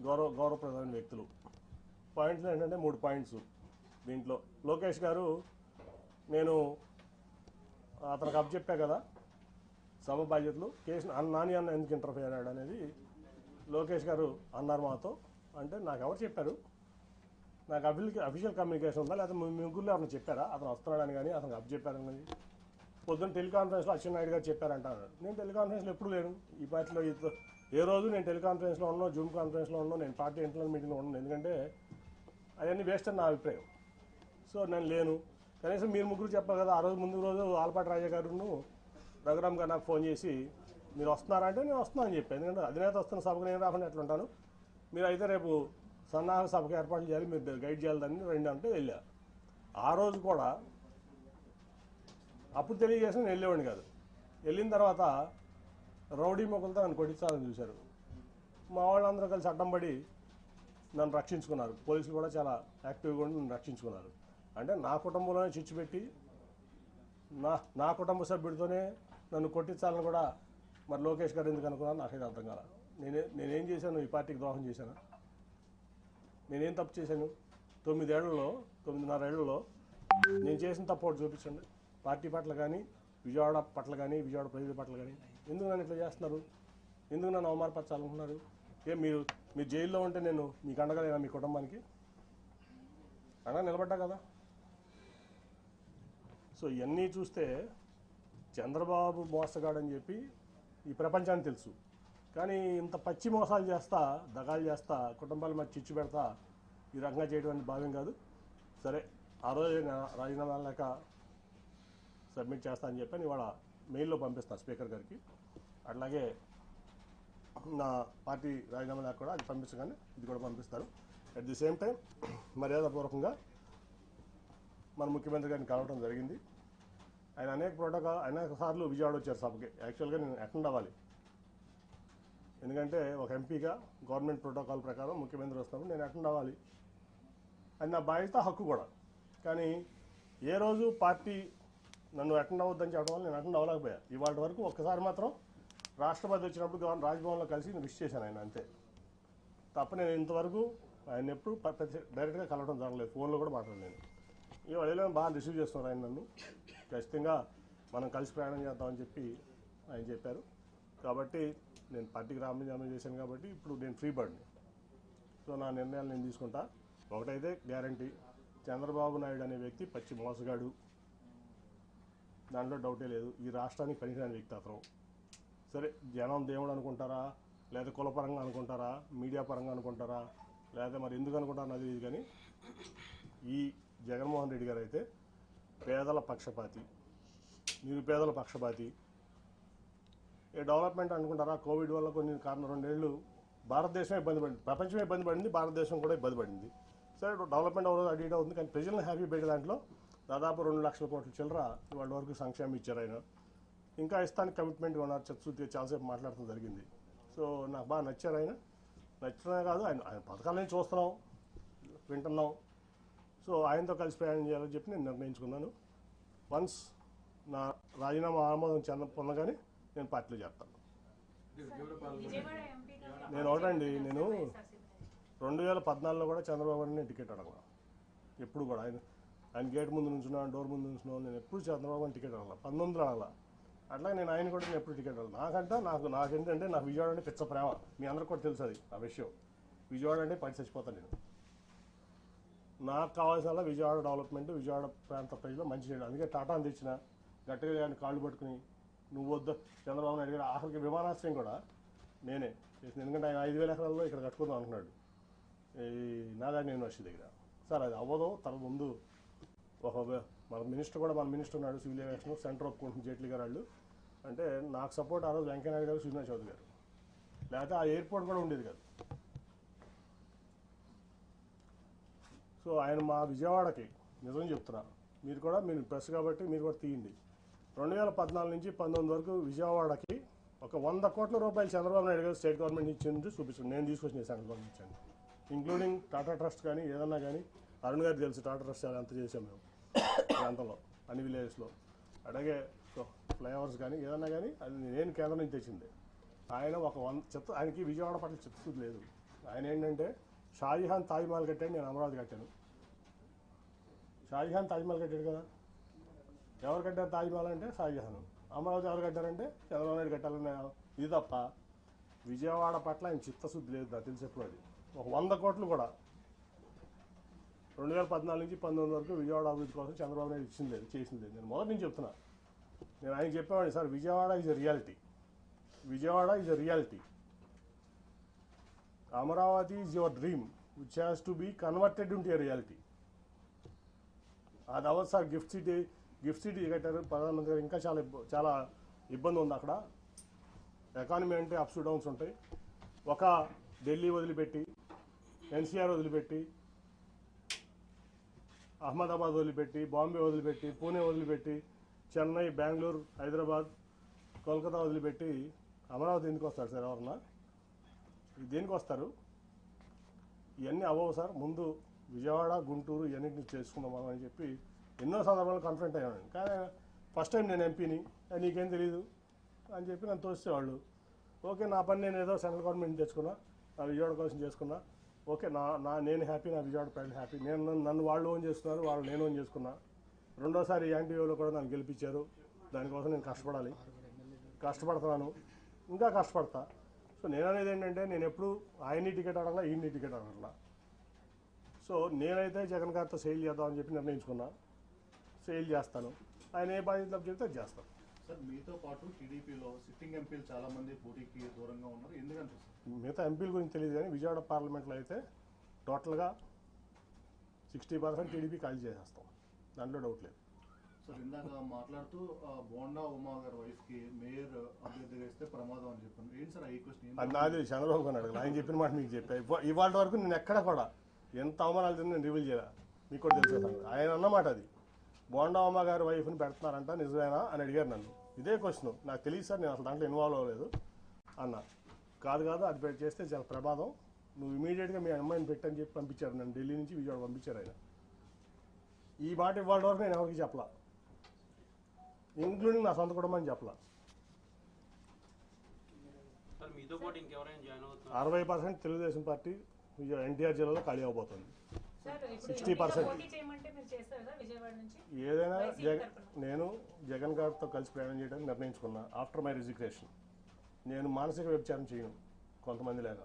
గౌరవ గౌరవప్రదమైన వ్యక్తులు. పాయింట్స్ ఏంటంటే మూడు పాయింట్స్ దీంట్లో. లోకేష్ గారు నేను అతనికి అప్ చెప్పా కదా సభ బాధ్యతలు. కేసు అన్న నాని అన్న ఎందుకు ఇంటర్ఫీర్ అయ్యాడు అనేది లోకేష్ గారు అన్నారు మాతో. అంటే నాకు ఎవరు చెప్పారు? నాకు అఫిల్ అఫీషియల్ కమ్యూనికేషన్ ఉందా? లేకపోతే మీ ముగ్గురులో ఎవరిని చెప్పారా? అతను వస్తున్నాడని కానీ అతనికి అప్ చెప్పారని పొద్దున్న టెలికాన్ఫరెన్స్లో అచ్చెన్నాయుడు గారు చెప్పారంటారు నేను టెలికాన్ఫరెన్స్లో ఎప్పుడు లేను? ఈ పార్టీలో ఈ- ఏ రోజు నేను టెలికాన్ఫరెన్స్లో ఉన్నాను జూమ్ కాన్ఫరెన్స్లో ఉన్నాను నేను పార్టీ ఇంటర్నల్ మీటింగ్లో ఉన్నాను ఎందుకంటే అవన్నీ వేస్ట్ అని నా అభిప్రాయం. సో నేను లేను. కనీసం మీరు ముగ్గురు చెప్పారు కదా ఆ రోజు ముందు రోజు ఆల్పాటి రాజా గారును రఘురామ్ గారు నాకు ఫోన్ చేసి మీరు వస్తున్నారా? అంటే నేను వస్తున్నాను అని చెప్పాను. ఎందుకంటే అధినేత వస్తున్న సభకు నేను రాకుండా ఎట్లుంటాను మీరు అయితే రేపు సన్నాహక సభకు ఏర్పాటు చేయాలి మీరు గైడ్ చేయాలని రెండు అంటే వెళ్ళా. ఆ రోజు కూడా అప్పుడు తెలియజేసిన నేను వెళ్ళేవాడిని కాదు. వెళ్ళిన తర్వాత రౌడీ మొక్కలతో నన్ను కొట్టించాలని చూశారు. మా వాళ్ళందరూ కలిసి అడ్డం పడి నన్ను రక్షించుకున్నారు. పోలీసులు కూడా చాలా యాక్టివ్గా ఉండి నన్ను రక్షించుకున్నారు. అంటే నా కుటుంబంలోనే చిచ్చు పెట్టి నా నా కుటుంబ సభ్యుడితోనే నన్ను కొట్టించాలని కూడా మరి లోకేష్ గారు ఎందుకు అనుకున్నాను నాకైతే అర్థం కాల. నేనే నేనేం చేశాను? ఈ పార్టీకి ద్రోహం చేశాను? నేనేం తప్పు చేశాను? తొమ్మిదేళ్ళలో తొమ్మిదిన్నరేళ్ళలో నేను చేసిన తప్పు ఒకటి చూపించండి. పార్టీ పట్ల కానీ విజయవాడ పట్ల కానీ విజయవాడ ప్రజల పట్ల కానీ. ఎందుకు నన్ను ఇట్లా చేస్తున్నారు? ఎందుకు నన్ను అవమానపరచాలనుకుంటున్నారు ఏ మీరు మీరు జైల్లో ఉంటే నేను మీకు అండగలేనా మీ కుటుంబానికి? అండగా నిలబడ్డా కదా. సో ఇవన్నీ చూస్తే చంద్రబాబు మోసగాడని చెప్పి ఈ ప్రపంచానికి తెలుసు. కానీ ఇంత పచ్చి మోసాలు చేస్తా దగాలు చేస్తా కుటుంబాల మధ్య చిచ్చు పెడతా ఈ రకంగా చేయడం అనేది భావ్యం కాదు. సరే ఆ రోజు రాజీనామా లేక సబ్మిట్ చేస్తా అని చెప్పి ఇవాళ మెయిల్లో పంపిస్తాను స్పీకర్ గారికి. అట్లాగే నా పార్టీ రాజీనామా నాకు కూడా అది పంపించగానే ఇది కూడా పంపిస్తారు. అట్ ది సేమ్ టైం మర్యాదపూర్వకంగా మన ముఖ్యమంత్రి గారిని కలవడం జరిగింది. ఆయన అనేక ప్రోటోకాల్ అనేక సార్లు విజయవాడ వచ్చారు సభకి. యాక్చువల్గా నేను అటెండ్ అవ్వాలి. ఎందుకంటే ఒక ఎంపీగా గవర్నమెంట్ ప్రోటోకాల్ ప్రకారం ముఖ్యమంత్రి వస్తున్నప్పుడు నేను అటెండ్ అవ్వాలి. అది నా బాధ్యత హక్కు కూడా. కానీ ఏ రోజు పార్టీ నన్ను అటెండ్ అవ్వద్దని చెప్పడం వల్ల నేను అటెండ్ అవ్వలేకపోయా. ఇవాళ వరకు ఒక్కసారి మాత్రం రాష్ట్రపతి వచ్చినప్పుడు గవర్న రాజ్భవన్లో కలిసి నేను విష్ చేశాను ఆయన అంతే. తప్ప నేను ఇంతవరకు ఆయన ఎప్పుడు ప- డైరెక్ట్గా కలవడం జరగలేదు. ఫోన్లో కూడా మాట్లాడలేను ఈ వదిలేని బాగా రిసీవ్ చేస్తున్నారు ఆయన నన్ను. ఖచ్చితంగా మనం కలిసి ప్రయాణం చేద్దామని చెప్పి ఆయన చెప్పారు. కాబట్టి నేను పార్టీకి రామజామం చేశాను కాబట్టి ఇప్పుడు నేను ఫ్రీ బర్డ్ని. సో నా నిర్ణయాలు నేను తీసుకుంటా. ఒకటైతే గ్యారంటీ. చంద్రబాబు నాయుడు అనే వ్యక్తి పచ్చి మోసగాడు. దాంట్లో డౌటే లేదు. ఈ రాష్ట్రానికి పనికిరాని వ్యక్తి అతను. సరే జనం దేవుడు అనుకుంటారా? లేదా కులపరంగా అనుకుంటారా? మీడియా పరంగా అనుకుంటారా? లేదా మరి ఎందుకు అనుకుంటారా అది కానీ ఈ జగన్మోహన్ రెడ్డి గారు అయితే పేదల పక్షపాతి నిరుపేదల పక్షపాతి. ఏ డెవలప్మెంట్ అనుకుంటారా? కోవిడ్ వల్ల కొన్ని కారణం రెండేళ్ళు భారతదేశం ఇబ్బంది పడింది. ప్రపంచమే ఇబ్బంది పడింది భారతదేశం కూడా ఇబ్బంది పడింది. సరే డెవలప్మెంట్ అవ్వదు అటు అవుతుంది కానీ ప్రజలను హ్యాపీ పెట్టే దాంట్లో దాదాపు రెండు లక్షల కోట్ల చిల్లర వాళ్ళ వరకు సంక్షేమం ఇచ్చారు ఆయన. ఇంకా ఇస్తానికి కమిట్మెంట్ ఉన్నారు చచ్చుతి చాలాసేపు మాట్లాడటం జరిగింది. సో నాకు బాగా నచ్చారు ఆయన. నచ్చినా కాదు ఆయన ఆయన పథకాలని చూస్తున్నాం వింటున్నాం. సో ఆయనతో కలిసి ప్రయాణం చేయాలని చెప్పి నేను నిర్ణయించుకున్నాను. వన్స్ నా రాజీనామా ఆమోదం చెంద పొందగానే నేను పార్టీలో చేస్తాను నేను ఒకటండి నేను రెండు వేల పద్నాలుగులో కూడా చంద్రబాబు గారిని నేను టికెట్ అడగను. ఎప్పుడు కూడా ఆయన ఆయన గేట్ ముందు నుంచున్నా డోర్ ముందు నుంచున్నా నేను ఎప్పుడు చంద్రబాబు టికెట్ అడగల పంతొమ్మిది అడగల అట్లా నేను ఆయన కూడా నేను ఎప్పుడు టికెట్ అడగల నాకంటే నాకు నాకేంటంటే నాకు విజయవాడ అంటే పిచ్చ ప్రేమ. మీ అందరికి కూడా తెలుసు అది ఆ విషయం. విజయవాడ అంటే పడి చచ్చిపోతాను నేను. నాకు కావాల్సిన విజయవాడ డెవలప్మెంట్ విజయవాడ ప్రాంత ప్రజలు మంచి చేయడం. అందుకే టాటాని తెచ్చిన గట్టిగా ఆయన కాళ్ళు పట్టుకుని నువ్వు వద్దు చంద్రబాబు నాయుడు గారు ఆఖరికి విమానాశ్రయం కూడా నేనే చేసిన. ఎందుకంటే ఆయన ఐదు వేల ఎకరాల్లో ఇక్కడ కట్టుకుందాం అనుకున్నాడు. ఈ నాగార్జున యూనివర్సిటీ దగ్గర. సార్ అది అవ్వదు తన ముందు ఒక మన మినిస్టర్ కూడా మన మినిస్టర్ ఉన్నాడు సివిల్ ఏవియేషన్ సెంటర్ ఒప్పుకుంటుంది జైట్లీ గారు వాళ్ళు. అంటే నాకు సపోర్ట్ ఆ రోజు వెంకయ్యనాయుడు గారు శ్రీనివాస్ చౌదరి గారు. లేకపోతే ఆ ఎయిర్పోర్ట్ కూడా ఉండేది కాదు. సో ఆయన మా విజయవాడకి నిజం చెప్తున్నా. మీరు కూడా మీరు ప్రెస్ కాబట్టి మీరు కూడా తీయండి. రెండు వేల పద్నాలుగు నుంచి పంతొమ్మిది వరకు విజయవాడకి ఒక వంద కోట్ల రూపాయలు చంద్రబాబు నాయుడు గారు స్టేట్ గవర్నమెంట్ ఇచ్చింది చూపిస్తుంది నేను తీసుకొచ్చిన సెంట్రల్ గవర్నమెంట్ ఇచ్చాను. ఇంక్లూడింగ్ టాటా ట్రస్ట్ కానీ ఏదన్నా కానీ అరుణ్ గారు తెలుసు టాటా ట్రస్ట్ ఎంత చేసాం మేము. ప్రాంతంలో అన్ని విలేజెస్లో. అలాగే ఫ్లైఓవర్స్ కానీ ఏదన్నా కానీ అది నేను కేంద్రం నుంచి తెచ్చింది. ఆయన ఒక వన్ చెత్త ఆయనకి విజయవాడ పట్ల చిత్తశుద్ధి లేదు. ఆయన ఏంటంటే షాజహాన్ తాజ్మహల్ కట్టాడు నేను అమరావతి కట్టాను. షాజహాన్ తాజ్మహల్ కట్టాడు కదా. ఎవరు కట్టారు తాజ్మహల్ అంటే షాజహాన్. అమరావతి ఎవరు కట్టారంటే చంద్రబాబు నాయుడు కట్టాలనే ఇది తప్ప విజయవాడ పట్ల ఆయన చిత్తశుద్ధి లేదు నాకు తెలిసి ఎప్పుడు అది. ఒక వంద కోట్లు కూడా రెండు వేల పద్నాలుగు నుంచి పంతొమ్మిది వరకు విజయవాడ అభివృద్ధి కోసం చంద్రబాబు నాయుడు ఇచ్చింది లేదు చేసింది. లేదు నేను మొదటి నుంచి చెప్తున్నా. నేను ఆయన చెప్పేవాడిని sir Vijayawada is a reality Vijayawada is a reality Amaravati is your dream which has to be converted into a reality అది అవ్వదు sir GIFT city GIFT city కట్టారు. ప్రధానమంత్రి గారు ఇంకా చాలా చాలా ఇబ్బంది ఉంది అక్కడ. ఎకానమీ అంటే అప్స్ డౌన్స్ ఉంటాయి. ఒక ఢిల్లీ వదిలిపెట్టి ఎన్సీఆర్ వదిలిపెట్టి అహ్మదాబాద్ వదిలిపెట్టి బాంబే వదిలిపెట్టి పూణే వదిలిపెట్టి చెన్నై బెంగళూరు హైదరాబాద్ కోల్కతా వదిలిపెట్టి అమరావతి ఎందుకు వస్తారు సార్ ఎవరన్నా? దేనికి వస్తారు? ఇవన్నీ అవ్వవు సార్. ముందు విజయవాడ గుంటూరు ఇవన్నింటిని చేసుకుందాం మనం అని చెప్పి ఎన్నో సందర్భాలు కాన్ఫిడెంట్ అయ్యాను కానీ ఫస్ట్ టైం నేను ఎంపీని నీకేం తెలియదు అని చెప్పి నన్ను తోసేవాళ్ళు. ఓకే నా పని నేను ఏదో సెంట్రల్ గవర్నమెంట్ తెచ్చుకున్నా నా విజయవాడ కోసం చేసుకున్నా ఓకే నా నా నేను హ్యాపీ నా విజయవాడ ప్రజలు హ్యాపీ నేను నన్ను వాళ్ళు ఓన్ చేసుకున్నారు వాళ్ళు నేను ఓన్ చేసుకున్నా. రెండోసారి యాంటీవీలో కూడా నన్ను గెలిపించారు. దానికోసం నేను కష్టపడాలి. కష్టపడుతున్నాను. ఇంకా కష్టపడతా. సో నేను అనేది ఏంటంటే నేను ఎప్పుడు ఆయన్ని టికెట్ అడగలా ఈయన్ని టికెట్ అడగలా. సో నేనైతే జగన్ గారితో సేల్ చేద్దామని చెప్పి నిర్ణయించుకున్నా. సేల్ చేస్తాను. ఆయన ఏ బాధ్యత చెప్తే అది చేస్తాను. సార్ మీతో పాటు టీడీపీలో సిట్టింగ్ ఎంపీలు చాలా మంది పోటీకి దూరంగా ఉన్నారు. ఎందుకంటే మిగతా ఎంపీల గురించి తెలియదు కానీ విజయవాడ పార్లమెంట్లో అయితే టోటల్గా సిక్స్టీ పర్సెంట్ టీడీపీ ఖాళీ చేసేస్తాం. దాంట్లో డౌట్ లేదు. సార్ ఇందాక మాట్లాడుతూ బోండా ఉమా గారి వైఫ్కి మేయర్ అభ్యర్థిగా ఇస్తే ప్రమాదం అని చెప్పాను. ఏంటి సార్ ఈ క్వశ్చన్? అది నాది చంద్రబాబు గారు అడగదు ఆయన చెప్పిన మాట మీకు చెప్పా. ఇవాళ వరకు నేను ఎక్కడ కూడా ఎంత అవమానాలు తిన్నా నేను రివీల్ చేయాలి. మీకు కూడా తెలిసే. ఆయన అన్నమాట అది. బోండామ్మ గారి వైఫ్ని పెడుతున్నారంట నిజమేనా అని అడిగారు నన్ను. ఇదే క్వశ్చన్. నాకు తెలియదు సార్ నేను అసలు దాంట్లో ఇన్వాల్వ్ అవ్వలేదు అన్న. కాదు కాదు అది పెట్టి చేస్తే చాలా ప్రమాదం. నువ్వు ఇమీడియట్గా మీ అమ్మాయిని పెట్టని చెప్పి పంపించారు నన్ను. ఢిల్లీ నుంచి విజయవాడ పంపించారు ఆయన. ఈ మాట ఇవాళ వరకు నేను ఎవరికి చెప్పలా. ఇంక్లూడింగ్ నా సొంత కుటుంబాన్ని చెప్పలా. అరవై పర్సెంట్ తెలుగుదేశం పార్టీ ఎన్టీఆర్ జిల్లాలో ఖాళీ అవబోతుంది. సార్ ఇప్పుడు 60% ఎంపీగా పోటీ చేయమంటే మీరు చేస్తారు కదా విజయవాడ నుంచి? ఏదైనా. నేను జగన్ గారితో కలిసి ప్రయాణం చేయడానికి నిర్ణయించుకున్నా ఆఫ్టర్ మై రిజిగ్నేషన్ నేను మానసిక వ్యభిచారం చేయను కొంతమంది లేక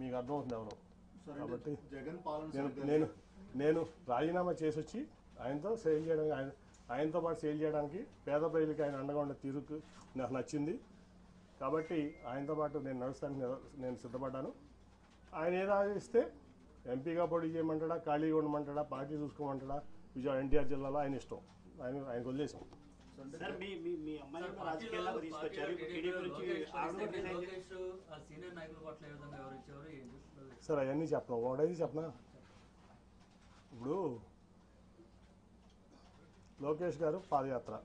మీకు అర్థమవుతుంది ఎవరు. సార్ కాబట్టి అంటే జగన్ పాలన నేను నేను నేను రాజీనామా చేసి వచ్చి ఆయనతో సేల్ చేయడానికి ఆయన ఆయనతో పాటు సేల్ చేయడానికి పేద ప్రజలకి ఆయన అండగా ఉండే తీరుకు నాకు నచ్చింది. కాబట్టి ఆయనతో పాటు నేను నడుస్తానికి నేను సిద్ధపడ్డాను. ఆయన ఏదో ఆలోచిస్తే ఎంపీగా పోటీ చేయమంటాడా? ఖాళీగా ఉండమంటాడా? పార్టీ చూసుకోమంటాడా? విజయవాడ ఎన్టీఆర్ జిల్లాలో ఆయన ఇష్టం. ఆయన ఆయనకు వదిలేసాం సార్ అవన్నీ చెప్పను? ఒకటైతే చెప్పనా? ఇప్పుడు లోకేష్ గారు పాదయాత్ర.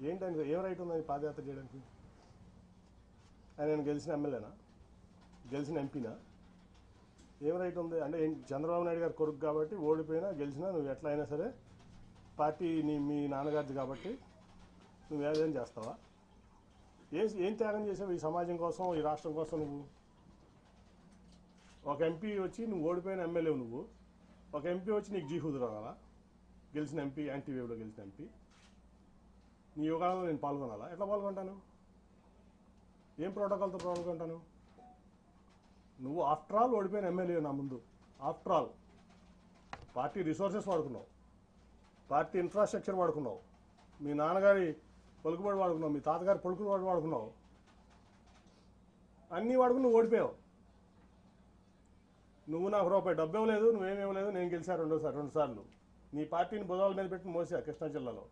ఏంటని ఏం రైట్ ఉందని పాదయాత్ర చేయడానికి? ఆయన నేను గెలిచిన ఎమ్మెల్యేనా? గెలిచిన ఎంపీనా? ఏం రైట్ ఉంది. అంటే చంద్రబాబు నాయుడు గారు కొడుకు కాబట్టి ఓడిపోయినా గెలిచినా నువ్వు ఎట్లా అయినా సరే పార్టీ నీ మీ నాన్నగారిది కాబట్టి నువ్వు ఏదైనా చేస్తావా? ఏం ఏం త్యాగం చేసావు ఈ సమాజం కోసం ఈ రాష్ట్రం కోసం నువ్వు? ఒక ఎంపీ వచ్చి నువ్వు ఓడిపోయిన ఎమ్మెల్యే నువ్వు. ఒక ఎంపీ వచ్చి నీకు జీ కుదరాలా గెలిచిన ఎంపీ యాంటీ వేవ్లో గెలిచిన ఎంపీ. నీ యోగాలలో నేను పాల్గొనాలా? ఎట్లా పాల్గొంటాను? ఏం ప్రోటోకాల్తో పాల్గొంటాను? నువ్వు ఆఫ్టర్ ఆల్ ఓడిపోయిన ఎమ్మెల్యే నా ముందు. ఆఫ్టర్ ఆల్ పార్టీ రిసోర్సెస్ వాడుకున్నావు. పార్టీ ఇన్ఫ్రాస్ట్రక్చర్ వాడుకున్నావు. మీ నాన్నగారి పలుకుబడి వాడుకున్నావు. మీ తాతగారి పలుకుబడి వాడుకున్నావు. అన్నీ వాడుకుని నువ్వు ఓడిపోయావు. నువ్వు నాకు రూపాయి డబ్బు ఇవ్వలేదు నువ్వేమి ఇవ్వలేదు నేను గెలిచా రెండోసారి రెండుసార్లు నీ పార్టీని బుధాల మీద పెట్టి మోసా కృష్ణా జిల్లాలో.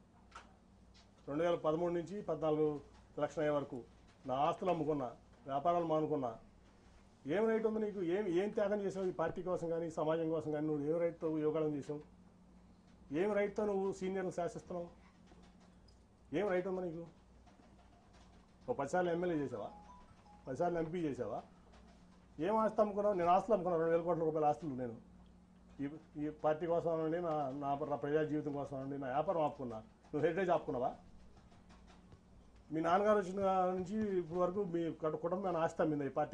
రెండు వేల పదమూడు నుంచి పద్నాలుగు లక్షల అయ్యే వరకు నా ఆస్తులు అమ్ముకున్నా వ్యాపారాలు మానుకున్నా ఏం రైట్ ఉంది నీకు? ఏం ఏం త్యాగం చేసావు ఈ పార్టీ కోసం కానీ సమాజం కోసం కానీ నువ్వు ఏం రైట్తో యోగాలను చేసావు ఏం రైట్తో నువ్వు సీనియర్ని శాసిస్తున్నావు? ఏం రైట్ ఉంది నీకు? ఓ పదిసార్లు ఎమ్మెల్యే చేసావా పదిసార్లు ఎంపీ చేసావా ఏం ఆస్తి అమ్ముకున్నావు? నేను ఆస్తులు అమ్ముకున్నాను. రెండు వేల కోట్ల రూపాయల ఆస్తులు నేను ఈ ఈ పార్టీ కోసం అనండి నా నా నా ప్రజా జీవితం కోసం అనండి నా వ్యాపారం ఆపుకున్నా. నువ్వు హెరిటేజ్ ఆపుకున్నావా? మీ నాన్నగారు వచ్చిన నుంచి ఇప్పుడు వరకు మీ కుటుంబం ఆస్తి అమ్మింది ఈ పార్టీ